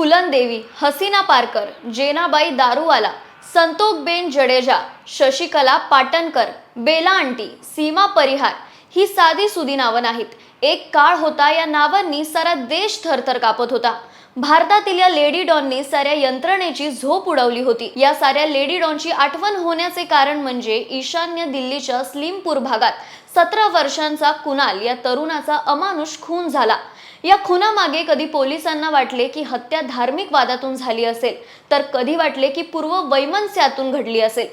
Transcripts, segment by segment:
Phoolan Devi Haseena Parkar Jenabai Daruwala Santokben Jadeja Shashikala Patankar Bela aunty Seema Parihar ही साधी सुदी नावं नाहीत. एक काळ होता या नावांनी सारा देश थरथर कापत होता. भारतातील या लेडी डॉननी साऱ्या यंत्रणेची झोप उडवली होती. या साऱ्या लेडी डॉनची आठवण होण्याचे कारण म्हणजे ईशान्य दिल्लीच्या स्लिमपूर भागात सतरा वर्षांचा कुणाल या तरुणाचा अमानुष खून झाला. या खुनामागे कधी पोलिसांना वाटले की हत्या धार्मिक वादातून झाली असेल तर कधी वाटले की पूर्व वैमनस्यातून घडली असेल.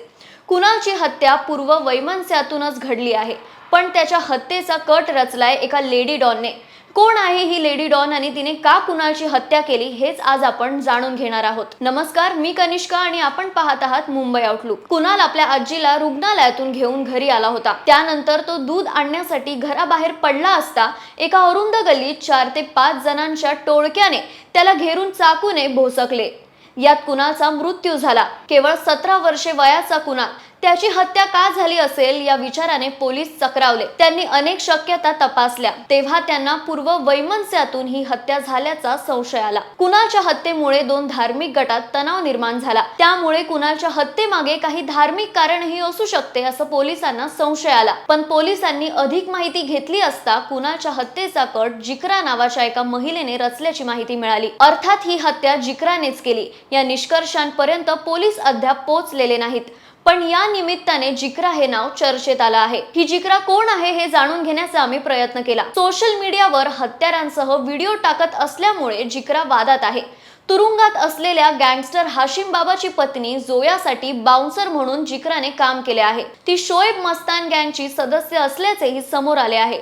कुणालची हत्या पूर्व वैमनस्यातूनच घडली आहे? पण त्याच्या हत्येचा कट रचलाय एका लेडी डॉनने. कोण आहे ही लेडी डॉन आणि तिने का कुणाची हत्या केली हेच आज आपण जाणून घेणार आहोत. नमस्कार मी कनिष्का आणि आपण पाहत आहात मुंबई आउटलुक कुणाल आपल्या आजीला रुग्णालयातून घेऊन घरी आला होता. त्यानंतर तो दूध आणण्यासाठी घराबाहेर पडला असता एका अरुंद गल्लीत चार ते पाच जणांच्या टोळक्याने त्याला घेरून चाकूने भोसकले. यात कुणालचा मृत्यू झाला. केवळ सतरा वर्षे वयाचा कुणाल. त्याची हत्या का झाली असेल या विचाराने पोलीस चक्रावले. त्यांनी अनेक शक्यता तपासल्या. तेव्हा त्यांना पूर्व वैमनस्यातून ही हत्या झाल्याचा संशय आला. कुणालच्या हत्येमुळे दोन धार्मिक गटात तणाव निर्माण झाला? त्यामुळे कुणालच्या हत्येमागे काही धार्मिक कारणही असू शकते असं पोलिसांना संशय आला. पण पोलिसांनी अधिक माहिती घेतली असता कुणालच्या हत्येचा कट जिक्रा नावाच्या एका महिलेने रचल्याची माहिती मिळाली. अर्थात ही हत्या जिक्रानेच केली. या निष्कर्षांपर्यंत पोलीस अद्याप पोहोचलेले नाहीत. पण या निमित्ताने जिक्रा हे नाव चर्चेत आलं आहे. ही जिक्रा कोण आहे हे जाणून घेण्याचा आम्ही प्रयत्न केला. सोशल मीडियावर हत्यारांसह व्हिडिओ टाकत असल्यामुळे जिक्रा वादात आहे. तुरुंगात असलेल्या गँगस्टर हाशिम बाबाची पत्नी जोयासाठी बाउन्सर म्हणून जिक्राने काम केले आहे. ती शोएब मस्तान गँगची सदस्य असल्याचेही समोर आले आहे.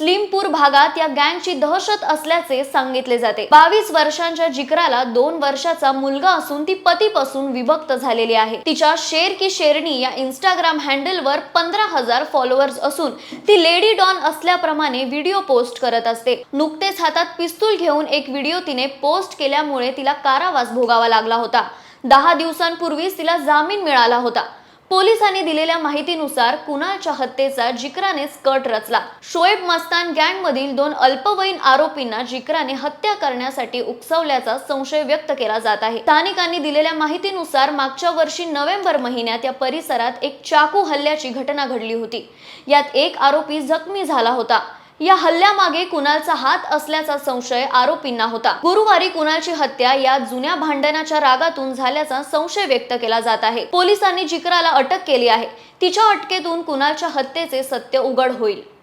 स्लिमपूर भागात या गँगची दहशत असल्याचे सांगितले जाते. बावीस वर्षांच्या जिकराला दोन वर्षाचा मुलगा असून ती पतीपासून विभक्त झालेली आहे. तिच्या शेर की शेरणी या इंस्टाग्राम हँडलवर पंधरा हजार फॉलोअर्स असून ती लेडी डॉन असल्याप्रमाणे व्हिडिओ पोस्ट करत असते. नुकतेच हातात पिस्तूल घेऊन एक व्हिडिओ तिने पोस्ट केल्यामुळे तिला कारावास भोगावा लागला होता. दहा दिवसांपूर्वीच तिला जामीन मिळाला होता. पोलिसांनी दिलेल्या माहितीनुसार कुणालच्या हत्येचा जिक्राने स्कट रचला. शोएब मस्तान गँग मधील दोन अल्पवयीन आरोपींना जिक्राने हत्या करण्यासाठी उकसवल्याचा संशय व्यक्त केला जात आहे. स्थानिकांनी दिलेल्या माहितीनुसार मागच्या वर्षी नोव्हेंबर महिन्यात या परिसरात एक चाकू हल्ल्याची घटना घडली होती. यात एक आरोपी जखमी झाला होता. या हल्ल्यामागे कुणालचा हात असल्याचा संशय आरोपींना होता. गुरुवारी कुणालची हत्या या जुन्या भांडणाच्या रागातून झाल्याचा संशय व्यक्त केला जात आहे. पोलिसांनी जिकराला अटक केली आहे. तिच्या अटकेतून कुणालच्या हत्येचे सत्य उघड होईल.